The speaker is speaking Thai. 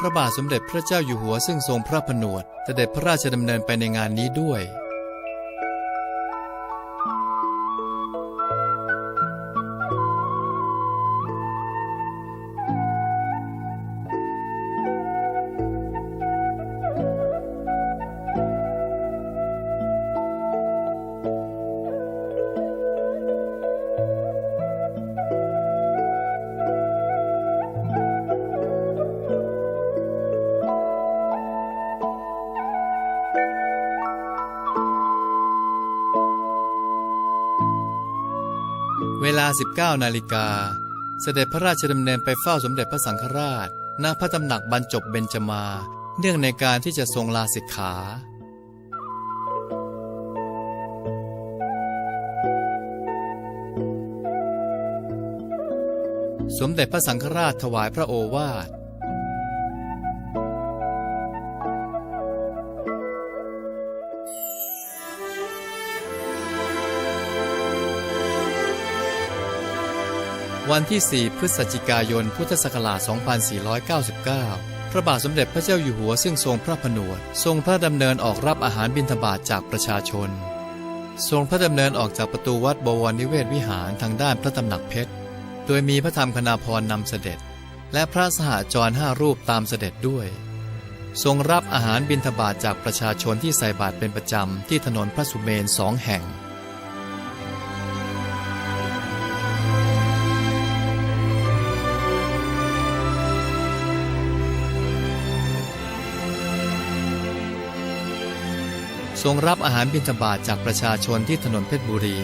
พระบาทสมเด็จพระเจ้าอยู่หัวซึ่งทรงพระผนวดเสด็จพระราชดำเนินไปในงานนี้ด้วย เวลา 19นาฬิกา เสด็จพระราชดำเนินไปเฝ้าสมเด็จพระสังฆราช ณ พระตำหนักบรรจบเบญจมา เนื่องในการที่จะทรงลาสิกขาสมเด็จพระสังฆราชถวายพระโอวาท วันที่ 4 พฤศจิกายน พุทธศักราช 2499 พระบาทสมเด็จพระเจ้าอยู่หัวซึ่งทรงพระผนวด ทรงพระดำเนินออกรับอาหารบิณฑบาตจากประชาชน ทรงพระดำเนินออกจากประตูวัดบวรนิเวศวิหารทางด้านพระตำหนักเพชร โดยมีพระธรรมคณาพรนำเสด็จ และพระสหจรห้ารูปตามเสด็จด้วย ทรงรับอาหารบิณฑบาตจากประชาชนที่ใส่บาตรเป็นประจำที่ถนนพระสุเมนสองแห่ง ทรงรับอาหารบิณฑบาตจากประชาชนที่ถนนเพชรบุรี